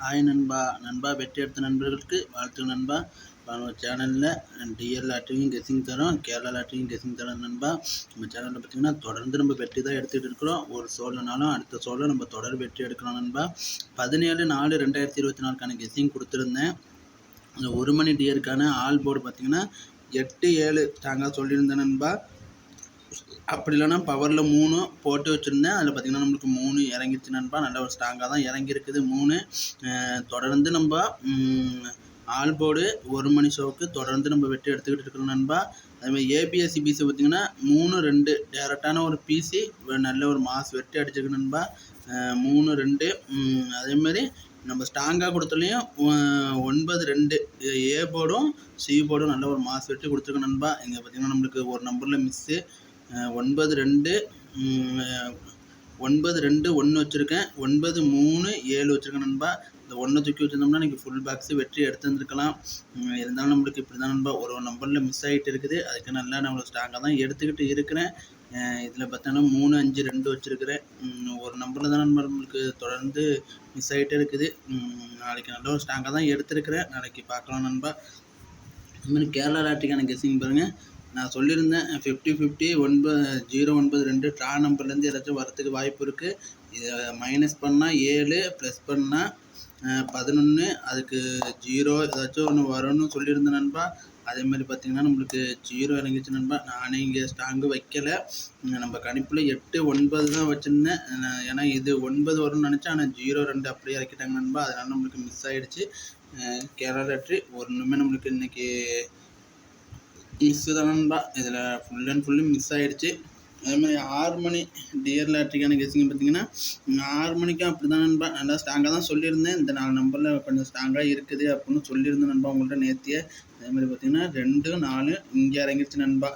Hi நண்பா. நண்பா வெற்றி எடுத்த நண்பர்களுக்கு வாழ்த்து நண்பா. நம்ம சேனலில் டிஎல் லாட்ரியும் கெஸிங் தரோம் கேரளா லாட்ரியும் கெஸிங் தரோம் நண்பா. நம்ம சேனலில் பார்த்திங்கன்னா தொடர்ந்து நம்ம வெற்றி தான் எடுத்துகிட்டு இருக்கிறோம். ஒரு சோழனாலும் அடுத்த சோழ நம்ம தொடர் வெற்றி எடுக்கிறோம் நண்பா. பதினேழு நாலு ரெண்டாயிரத்தி இருபத்தி நாலுக்கான கெஸிங் கொடுத்துருந்தேன். அந்த ஒரு மணி டியருக்கான ஆல் போர்டு பார்த்திங்கன்னா எட்டு ஏழு ஸ்ட்ராங்காக சொல்லியிருந்தேன் நண்பா. அப்படி இல்லைன்னா பவரில் மூணு போட்டு வச்சுருந்தேன். அதில் பார்த்திங்கன்னா நம்மளுக்கு மூணு இறங்கிருச்சு நண்பா. நல்ல ஒரு ஸ்ட்ராங்காக தான் இறங்கியிருக்குது. மூணு தொடர்ந்து நம்ம ஆல் போர்டு ஒரு மணி ஷோவுக்கு தொடர்ந்து நம்ம வெட்டி எடுத்துக்கிட்டு இருக்கிறோம் நண்பா. அதுமாதிரி ஏபிஎஸ்சி பிசி பார்த்திங்கன்னா மூணு ரெண்டு டேரெக்டான ஒரு பிசி நல்ல ஒரு மாஸ் வெட்டி அடிச்சிருக்கு நண்பா. மூணு ரெண்டு அதேமாதிரி நம்ம ஸ்ட்ராங்காக கொடுத்தலையும் ஒன்பது ரெண்டு ஏ போர்டும் சி போர்டும் நல்ல ஒரு மாஸ் வெட்டி கொடுத்துருக்கு நண்பா. இங்கே பார்த்திங்கன்னா நம்மளுக்கு ஒரு நம்பரில் மிஸ்ஸு ஒன்பது ரெண்டு ஒன்பது ரெண்டு ஒன்று வச்சுருக்கேன். ஒன்பது மூணு ஏழு வச்சுருக்கேன் நண்பா. இந்த ஒன்றை தூக்கி வச்சுருந்தோம்னா இன்றைக்கி ஃபுல் பாக்ஸு வெற்றி எடுத்துருந்துருக்கலாம் இருந்தாலும் நம்மளுக்கு இப்படி தான் நண்பா. ஒரு நம்பரில் மிஸ் ஆகிட்டு இருக்குது. அதுக்கு நல்லா நம்மளுக்கு ஸ்ட்ராங்காக தான் எடுத்துக்கிட்டு இருக்கிறேன். இதில் பார்த்தோன்னா மூணு அஞ்சு ரெண்டு வச்சுருக்கிறேன். ஒரு நம்பரில் தான் நண்பா நம்மளுக்கு தொடர்ந்து மிஸ் ஆகிட்டே இருக்குது. நாளைக்கு நல்ல ஒரு ஸ்ட்ராங்காக தான் எடுத்துருக்கிறேன். நாளைக்கு பார்க்கலாம் நண்பா. இதுமாதிரி கேரளா ராட்டிக்கான கெஸ்ஸிங் பாருங்கள் நான் சொல்லியிருந்தேன் ஃபிஃப்டி ஃபிஃப்டி ஒன்பது ஜீரோ ஒன்பது ரெண்டு ட்ரா நம்பர்லேருந்து ஏதாச்சும் வரத்துக்கு வாய்ப்பு இருக்குது இதை மைனஸ் பண்ணால் ஏழு ப்ளஸ் பண்ணால் பதினொன்று அதுக்கு ஜீரோ ஏதாச்சும் ஒன்று வரும்னு சொல்லியிருந்தேன் நண்பா. அதே மாதிரி பார்த்தீங்கன்னா நம்மளுக்கு ஜீரோ இறங்கிச்சு நண்பா. நானே இங்கே ஸ்ட்ராங்கு வைக்கலை. நம்ம கணிப்பில் எட்டு ஒன்பது தான் வச்சுருந்தேன். ஏன்னா இது ஒன்பது வரும்னு நினச்சேன். ஆனால் ஜீரோ ரெண்டு அப்படியே இறக்கிட்டாங்க நண்பா. அதனால் நம்மளுக்கு மிஸ் ஆகிடுச்சு கேரளா லாட்ரி ஒன்றுமே நம்மளுக்கு இன்றைக்கி மிஸ்ஸு தான் நண்பா இதில் ஃபுல் அண்ட் ஃபுல்லு மிஸ் ஆகிடுச்சு அதே மாதிரி ஆறு மணி டியர் லாட்ரிக்கான கேஸுங்க பார்த்தீங்கன்னா ஆறு மணிக்கும் அப்படி தான் நண்பா நல்லா ஸ்ட்ராங்காக தான் சொல்லியிருந்தேன். இந்த நாலு நம்பரில் கொஞ்சம் ஸ்ட்ராங்காக இருக்குது அப்படின்னு சொல்லியிருந்தேன் நண்பா உங்கள்கிட்ட நேத்தியே அதே மாதிரி பார்த்தீங்கன்னா ரெண்டு நாலு இங்கே இறங்கிடுச்சு நண்பா.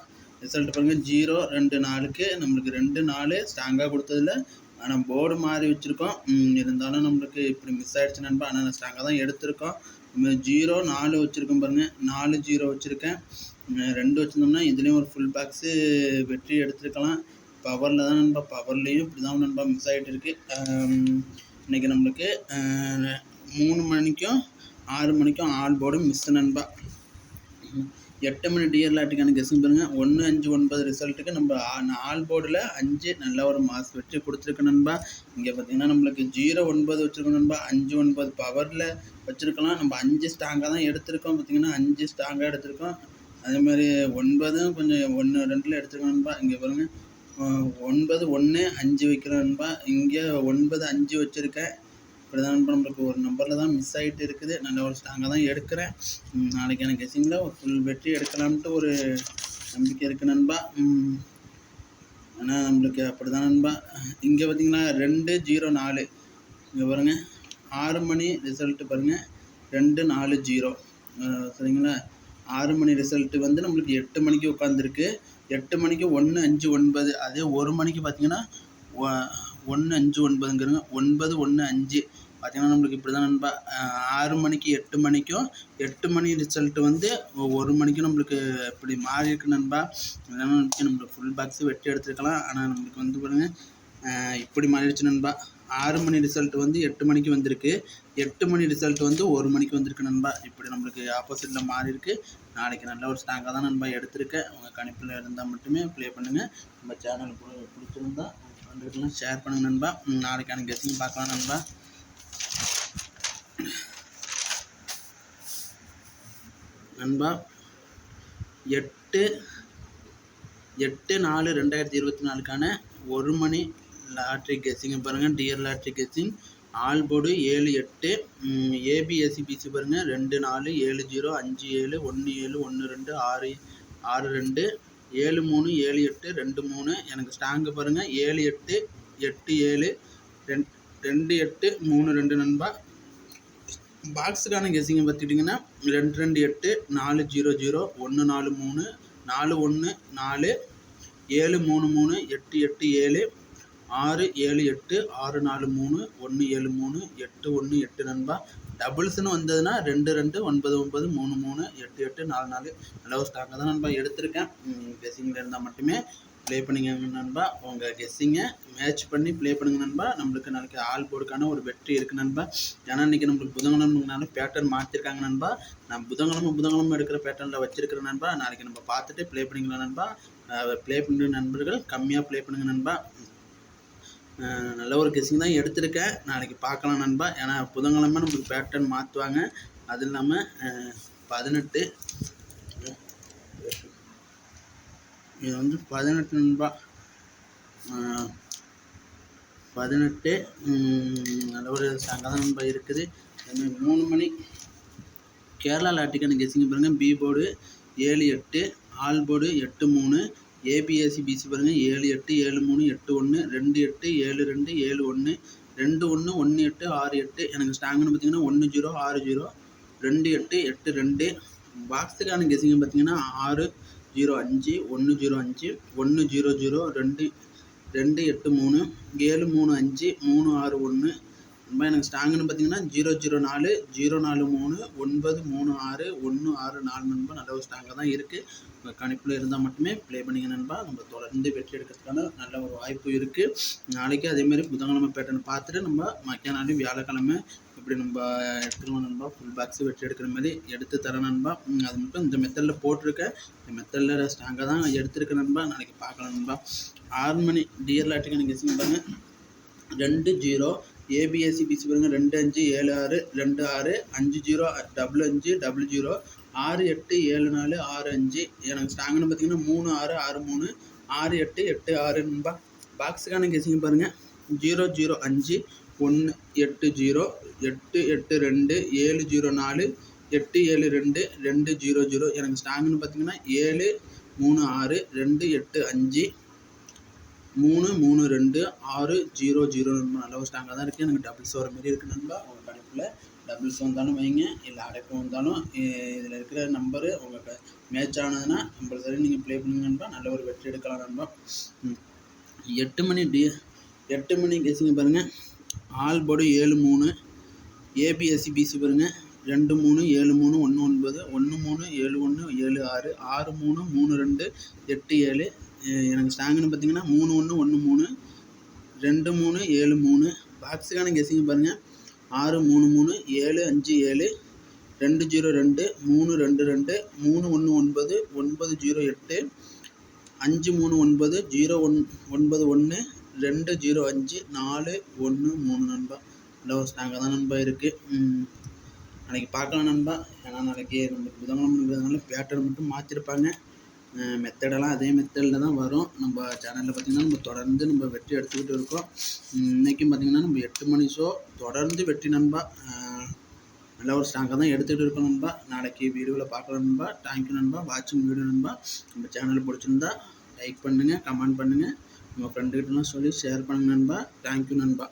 ரிசல்ட் பாருங்கள் ஜீரோ ரெண்டு நாலுக்கு நம்மளுக்கு ரெண்டு நாலு ஸ்ட்ராங்காக கொடுத்ததில்ல ஆனால் போர்டு மாறி வச்சுருக்கோம். இருந்தாலும் நம்மளுக்கு இப்படி மிஸ் ஆகிடுச்சு நண்பா. ஆனால் ஸ்ட்ராங்காக தான் எடுத்திருக்கோம். ஜீரோ நாலு வச்சுருக்கோம் பாருங்கள் நாலு ஜீரோ வச்சுருக்கேன். ரெண்டு வச்சுருந்தோம்னா இதுலேயும் ஒரு ஃபுல் பாக்ஸு வெற்றி எடுத்துருக்கலாம். பவரில் தான் நண்பா பவர்லேயும் இப்படி தான் நண்பா மிஸ் ஆகிட்டு இருக்குது இன்றைக்கி நம்மளுக்கு மூணு மணிக்கும் ஆறு மணிக்கும் ஆல் போர்டு மிஸ் நண்பா. எட்டு மணி டியர் லாட்டுக்கான கெஸிங் பாருங்கள் ஒன்று அஞ்சு ஒன்பது ரிசல்ட்டுக்கு நம்ம ஆ- ஆல் போர்டில் அஞ்சு நல்ல ஒரு மாஸ் வெற்றி கொடுத்துருக்கு நண்பா. இங்கே பார்த்தீங்கன்னா நம்மளுக்கு ஜீரோ ஒன்பது வச்சுருக்கோம் நண்பா. அஞ்சு ஒன்பது பவரில் வச்சுருக்கலாம். நம்ம அஞ்சு ஸ்ட்ராங்காக தான் எடுத்திருக்கோம். பார்த்தீங்கன்னா அஞ்சு ஸ்ட்ராங்காக எடுத்திருக்கோம். அதே மாதிரி ஒன்பதும் கொஞ்சம் ஒன்று ரெண்டில் எடுத்துக்கணும்பா நண்பா. இங்கே பாருங்கள் ஒன்பது ஒன்று அஞ்சு வைக்கிறோம் நண்பா. இங்கே ஒன்பது அஞ்சு வச்சுருக்கேன் இப்படி தான் நம்மளுக்கு ஒரு நம்பரில் தான் மிஸ் ஆகிட்டு இருக்குது. நல்ல ஒரு ஸ்ட்ராங்காக தான் எடுக்கிறேன். நாளைக்கு எனக்கு கெஸிங்கில் ஒரு ஃபுல் வெற்றி எடுக்கலாம்ட்டு ஒரு நம்பிக்கை இருக்குது நண்பா. ஆனால் நம்மளுக்கு அப்படி தான் நண்பா. இங்கே பார்த்தீங்கன்னா ரெண்டு ஜீரோ நாலு. இங்கே பாருங்கள் ஆறு மணி ரிசல்ட்டு பாருங்கள் ரெண்டு நாலு ஜீரோ. சரிங்களா? ஆறு மணி ரிசல்ட்டு வந்து நம்மளுக்கு எட்டு மணிக்கு உட்காந்துருக்கு எட்டு மணிக்கு ஒன்று அஞ்சு ஒன்பது அதே ஒரு மணிக்கு பார்த்தீங்கன்னா ஒன்று அஞ்சு ஒன்பதுங்கிறங்க. ஒன்பது ஒன்று அஞ்சு. பார்த்தீங்கன்னா நம்மளுக்கு இப்படி தான் நண்பா ஆறு மணிக்கு எட்டு மணிக்கும் எட்டு மணி ரிசல்ட்டு வந்து ஒரு மணிக்கும் நம்மளுக்கு இப்படி மாறி இருக்கு நண்பா. இதெல்லாம் நம்மளுக்கு நம்மளுக்கு ஃபுல் பாக்ஸு வெட்டி எடுத்துருக்கலாம். ஆனால் நம்மளுக்கு வந்து பாருங்கள் இப்படி மாறிடுச்சு நண்பா. ஆறு மணி ரிசல்ட் வந்து எட்டு மணிக்கு வந்திருக்கு. எட்டு மணி ரிசல்ட் வந்து ஒரு மணிக்கு வந்திருக்கு நண்பா. இப்படி நம்மளுக்கு ஆப்போசிட்டில் மாறி இருக்கு. நாளைக்கு நல்ல ஒரு ஸ்டாங்காக தான் நண்பா எடுத்திருக்கேன் உங்கள் கணிப்பில் இருந்தால் மட்டுமே ப்ளே பண்ணுங்கள் நம்ம சேனல் பிடிச்சிருந்தா வந்துருக்கலாம் ஷேர் பண்ணுங்க நண்பா. நாளைக்கான கெஸ்ஸிங் பார்க்கலாம் நண்பா. நண்பா எட்டு எட்டு நாலு ரெண்டாயிரத்தி இருபத்தி நாலுக்கான ஒரு மணி லாட்ரி கெஸ்ஸிங். பாருங்கள் dear lottery guessing all board ஏழு எட்டு. ஏபிஎஸ்சி பிசி பாருங்கள் ரெண்டு நாலு ஏழு ஜீரோ அஞ்சு ஏழு ஒன்று ஏழு ஒன்று ரெண்டு ஆறு ஆறு ரெண்டு ஏழு மூணு ஏழு எட்டு ரெண்டு மூணு. எனக்கு ஸ்டாங்கு பாருங்கள் ஏழு எட்டு எட்டு ஏழு ரெண் ரெண்டு எட்டு மூணு ரெண்டு நண்பா. பாக்ஸுக்கான கெஸ்ஸிங்கை பார்த்துக்கிட்டிங்கன்னா ரெண்டு ரெண்டு எட்டு நாலு ஜீரோ ஜீரோ ஒன்று நாலு மூணு நாலு ஒன்று நாலு ஏழு மூணு மூணு எட்டு எட்டு ஏழு ஆறு ஏழு எட்டு ஆறு நாலு மூணு ஒன்று ஏழு மூணு எட்டு ஒன்று எட்டு நண்பா. டபுள்ஸ்னு வந்ததுன்னா ரெண்டு ரெண்டு ஒன்பது ஒன்பது மூணு மூணு எட்டு எட்டு நாலு நாலு. நல்ல ஒரு ஸ்டாக்காக தான் நண்பா எடுத்திருக்கேன். கெஸ்ஸிங்கில் இருந்தால் மட்டுமே ப்ளே பண்ணுங்க நண்பா. உங்கள் கெஸ்ஸிங்கை மேட்ச் பண்ணி ப்ளே பண்ணுங்க நண்பா. நம்மளுக்கு நாளைக்கு ஆல் போர்டுக்கான ஒரு வெற்றி இருக்குது நண்பா. ஏன்னா இன்றைக்கி நம்மளுக்கு புதன்கிழமைனால பேட்டர்ன் மாற்றிருக்காங்க நண்பா. நான் புதன்கிழமை புதன்கிழமை எடுக்கிற பேட்டர்னில் வச்சிருக்கிற நண்பா. நாளைக்கு நம்ம பார்த்துட்டு ப்ளே பண்ணிக்கலாம் நண்பா. ப்ளே பண்ணுற நண்பர்கள். கம்மியாக ப்ளே பண்ணுங்க நண்பா. நல்ல ஒரு கெஸ்ஸிங் தான் எடுத்திருக்கேன். நாளைக்கு பார்க்கலாம் நண்பா. ஏன்னா புதன்கிழமை நம்மளுக்கு பேட்டர்ன் மாற்றுவாங்க அது இல்லாமல் பதினெட்டு. இது வந்து பதினெட்டு நண்பா. பதினெட்டு. நல்ல ஒரு சங்கடம் நண்பா இருக்குது. அதுமாதிரி மூணு மணி. கேரளா லாட்டிக்கான கெஸ்ஸிங் பாருங்கள் பி போர்டு ஏழு எட்டு. ஆல் போர்டு எட்டு மூணு. ஏபிஎஸ்சி பிசி பாருங்கள் ஏழு எட்டு ஏழு மூணு எட்டு ஒன்று ரெண்டு எட்டு ஏழு ரெண்டு ஏழு ஒன்று ரெண்டு ஒன்று ஒன்று எட்டு ஆறு எட்டு. எனக்கு ஸ்டாங்குன்னு பார்த்தீங்கன்னா ஒன்று ஜீரோ ஆறு ஜீரோ ரெண்டு எட்டு எட்டு ரெண்டு. பாக்ஸுக்கான கெஸ்ஸிங் பார்த்தீங்கன்னா ஆறு ஜீரோ அஞ்சு ஒன்று ஜீரோ அஞ்சு ஒன்று ஜீரோ ஜீரோ ரெண்டு ரெண்டு எட்டு மூணு ஏழு மூணு அஞ்சு மூணு ஆறு ஒன்று ரொம்ப எனக்கு ஸ்டாங்குன்னு பார்த்தீங்கன்னா ஜீரோ ஜீரோ நாலு ஜீரோ நாலு மூணு ஒன்பது மூணு ஆறு ஒன்று ஆறு நாலு நண்பா நல்ல ஒரு ஸ்ட்ராங்காக தான் இருக்குது உங்கள் கணிப்பில் இருந்தால் மட்டுமே ப்ளே பண்ணிங்க நண்பா. நம்ம தொடர்ந்து வெற்றி எடுக்கிறதுக்கான நல்ல ஒரு வாய்ப்பு இருக்குது நாளைக்கு அதேமாதிரி புதன்கிழமை பேட்டர்ன் பார்த்துட்டு நம்ம மக்கிய நாள் வியாழக்கிழமை இப்படி நம்ம எடுத்துக்கலாம் நண்பா? ஃபுல் பாக்ஸ் வெற்றி எடுக்கிற மாதிரி எடுத்து தரேன் நண்பா. அது மட்டும் இந்த மெத்தடில் போட்டிருக்கேன் இந்த மெத்தடில் ஸ்ட்ராங்காக தான் எடுத்திருக்கேன் நண்பா. நாளைக்கு பார்க்கலாம் நண்பா. ஆறு மணி டியர் லாட்டுக்கு கெஸ்ஸிங் பாருங்க ரெண்டு ஜீரோ ஏபிஎஸ்சி பிசி பாருங்க. ரெண்டு அஞ்சு ஏழு ஆறு ரெண்டு ஆறு அஞ்சு ஜீரோ டபுள் அஞ்சு டபுள் ஜீரோ ஆறு எட்டு ஏழு நாலு ஆறு அஞ்சு. எனக்கு ஸ்ட்ராங்குன்னு பார்த்தீங்கன்னா மூணு ஆறு ஆறு மூணு ஆறு எட்டு எட்டு ஆறு நண்பா. பாக்ஸுக்கான கெஸ்ஸிங் பாருங்கள் ஜீரோ ஜீரோ அஞ்சு ஒன்று எட்டு ஜீரோ எட்டு எட்டு ரெண்டு ஏழு ஜீரோ நாலு எட்டு ஏழு ரெண்டு ரெண்டு ஜீரோ ஜீரோ. எனக்கு ஸ்டாங்குன்னு பார்த்தீங்கன்னா ஏழு மூணு ஆறு ரெண்டு எட்டு அஞ்சு மூணு மூணு ரெண்டு ஆறு ஜீரோ ஜீரோ நண்பா நல்ல ஒரு ஸ்டாங்காக தான் இருக்குது எனக்கு டபுள்ஸ் வர மாதிரி இருக்குது நண்பா. உங்கள் கணிப்பில் டபுள்ஸ் வந்தாலும் வைங்க. இல்லை அடைப்பு வந்தாலும் இதில் இருக்கிற நம்பரு உங்கள் மேட்ச் ஆனதுன்னா கம்பல்சரி நீங்கள் ப்ளே பண்ணுங்க நண்பா. நல்ல ஒரு வெற்றி எடுக்கலாம் நண்பா. எட்டு மணி டி எட்டு மணி கேசிங்க பாருங்கள் ஆல் போடு ஏழு மூணு. ஏபிஎஸ்சி பிசி பாருங்கள் ரெண்டு மூணு ஏழு மூணு ஒன்று ஒன்பது. ஒன்று மூணு ஏழு ஒன்று ஏழு ஆறு. ஆறு மூணு மூணு ரெண்டு. எட்டு ஏழு. எனக்கு ஸ்டாங்குன்னு பார்த்தீங்கன்னா மூணு ஒன்று ஒன்று மூணு ரெண்டு மூணு ஏழு மூணு. பாக்ஸுக்கான கெஸிங் பாருங்கள் ஆறு மூணு மூணு ஏழு அஞ்சு ஏழு ரெண்டு ஜீரோ ரெண்டு மூணு ரெண்டு ரெண்டு மூணு ஒன்று ஒன்பது ஒன்பது ஜீரோ எட்டு அஞ்சு மூணு ஒன்பது ஜீரோ ஒன் ஒன்பது ஒன்று ரெண்டு ஜீரோ அஞ்சு நாலு ஒன்று மூணு நண்பா. லவ் ஒரு தான் நண்பா இருக்குது நாளைக்கு பார்க்கலாம் நண்பா. ஏன்னா நாளைக்கு நம்மளுக்கு புதன்கிழமை பேட்டர் மட்டும் மாற்றிருப்பாங்க மெத்தடெல்லாம் அதே மெத்தடில் தான் வரும். நம்ம சேனலில் பார்த்திங்கன்னா நம்ம தொடர்ந்து நம்ம வெற்றி எடுத்துக்கிட்டு இருக்கோம். இன்றைக்கும் பார்த்திங்கன்னா நம்ம எட்டு மணி ஷோ தொடர்ந்து வெற்றி நண்பா. நல்ல ஒரு ஸ்ட்ராங்காக தான் எடுத்துகிட்டு இருக்கோம் நண்பா. நாளைக்கு வீடியோவில் பார்க்கலாம் நண்பா. தேங்க்யூ நண்பா. வாட்சிங் வீடியோ நண்பா. நம்ம சேனல் பிடிச்சிருந்தா லைக் பண்ணுங்கள் கமெண்ட் பண்ணுங்கள் உங்கள் ஃப்ரெண்டுக்கிட்டலாம் சொல்லி ஷேர் பண்ணுங்க நண்பா. தேங்க்யூ நண்பா.